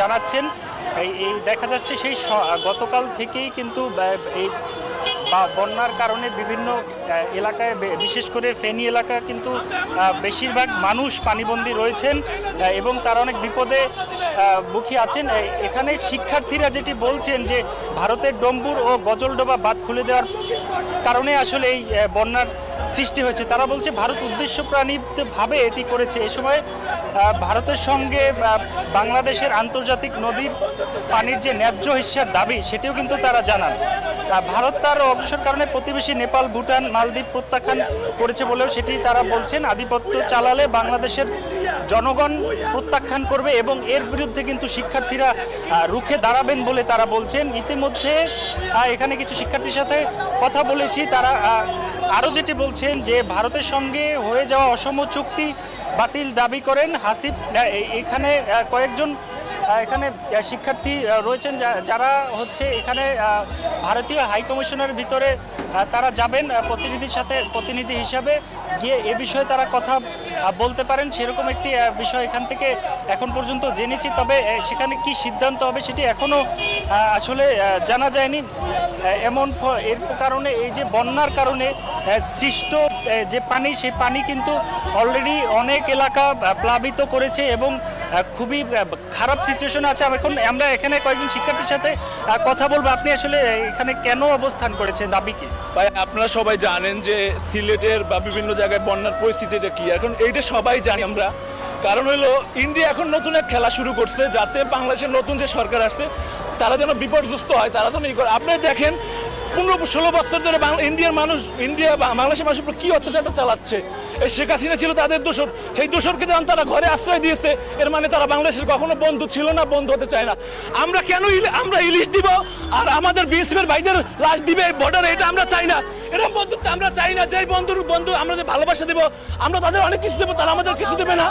জানাচ্ছেন। এই দেখা যাচ্ছে সেই গতকাল থেকেই কিন্তু এই বা, বন্যার কারণে বিভিন্ন এলাকায় বিশেষ করে ফেনী এলাকা কিন্তু বেশিরভাগ মানুষ পানিবন্দী রয়েছেন এবং তারা অনেক বিপদে মুখী আছেন। এখানে শিক্ষার্থীরা যেটি বলছেন যে, ভারতের ডম্বুর ও গজলডোবা বাঁধ খুলে দেওয়ার কারণে আসলে এই বন্যার সৃষ্টি হয়েছে। তারা বলছে, ভারত উদ্দেশ্য ভাবে এটি করেছে। এ সময় ভারতের সঙ্গে বাংলাদেশের আন্তর্জাতিক নদীর পানির যে ন্যায্য হিসার দাবি, সেটিও কিন্তু তারা জানান। ভারত তার অবসর কারণে প্রতিবেশী নেপাল, ভুটান, মালদ্বীপ প্রত্যাখ্যান করেছে বলেও সেটি তারা বলছেন। আধিপত্য চালালে বাংলাদেশের জনগণ প্রত্যাখ্যান করবে এবং এর বিরুদ্ধে কিন্তু শিক্ষার্থীরা রুখে দাঁড়াবেন বলে তারা বলছেন। ইতিমধ্যে এখানে কিছু শিক্ষার্থীর সাথে কথা বলেছি। তারা আরও যেটি বলছেন যে, ভারতের সঙ্গে হয়ে যাওয়া অসম চুক্তি বাতিল দাবি করেন হাসিফ। এখানে কয়েকজন এখানে শিক্ষার্থী রয়েছেন যারা হচ্ছে এখানে ভারতীয় হাই কমিশনের ভিতরে তারা যাবেন প্রতিনিধির সাথে, প্রতিনিধি হিসাবে গিয়ে এ বিষয়ে তারা কথা বলতে পারেন। সেরকম একটি বিষয় এখান থেকে এখন পর্যন্ত জেনেছি। তবে সেখানে কি সিদ্ধান্ত হবে সেটি এখনও আসলে জানা যায়নি। এমন এর কারণে এই যে বন্যার কারণে সৃষ্ট যে পানি, সেই পানি কিন্তু অলরেডি অনেক এলাকা প্লাবিত করেছে এবং খুবই খারাপ সিচুয়েশন আছে। এখন, আমরা এখানে কয়েকজন শিক্ষার্থীর সাথে কথা বলব। আপনি আসলে এখানে কেন অবস্থান করেছেন? দাবি কি? ভাই, আপনারা সবাই জানেন যে সিলেটের বা বিভিন্ন জায়গায় বন্যার পরিস্থিতিটা কি? এখন এইটা সবাই জানি আমরা। কারণ হলো, ইন্ডিয়া এখন নতুন এক খেলা শুরু করছে, যাতে বাংলাদেশের নতুন যে সরকার আসছে, তারা যেন বিপর্যস্ত হয়, তারা যেন ই করে। আপনি দেখেন পনেরো ষোলো বছর ধরে ইন্ডিয়ার মানুষ, ইন্ডিয়া বাংলাদেশের মানুষের উপর কি অত্যাচারটা চালাচ্ছে? এই শেখ হাসিনা ছিল তাদের দোষর। সেই দোষরকে যখন তারা ঘরে আশ্রয় দিয়েছে, এর মানে তারা বাংলাদেশের কখনো বন্ধু ছিল না, বন্ধু হতে চায় না। আমরা কেন আমরা ইলিশ দিব? আর আমাদের বিএসএফের ভাইদের লাশ দিবে বর্ডারে এটা আমরা চাই না। এরকম বন্ধুত্ব আমরা চাই না। যে বন্ধুর বন্ধু আমরা যে ভালোবাসা দেবো, আমরা তাদের অনেক কিছু দেবো, তারা আমাদের কিছু দেবে না।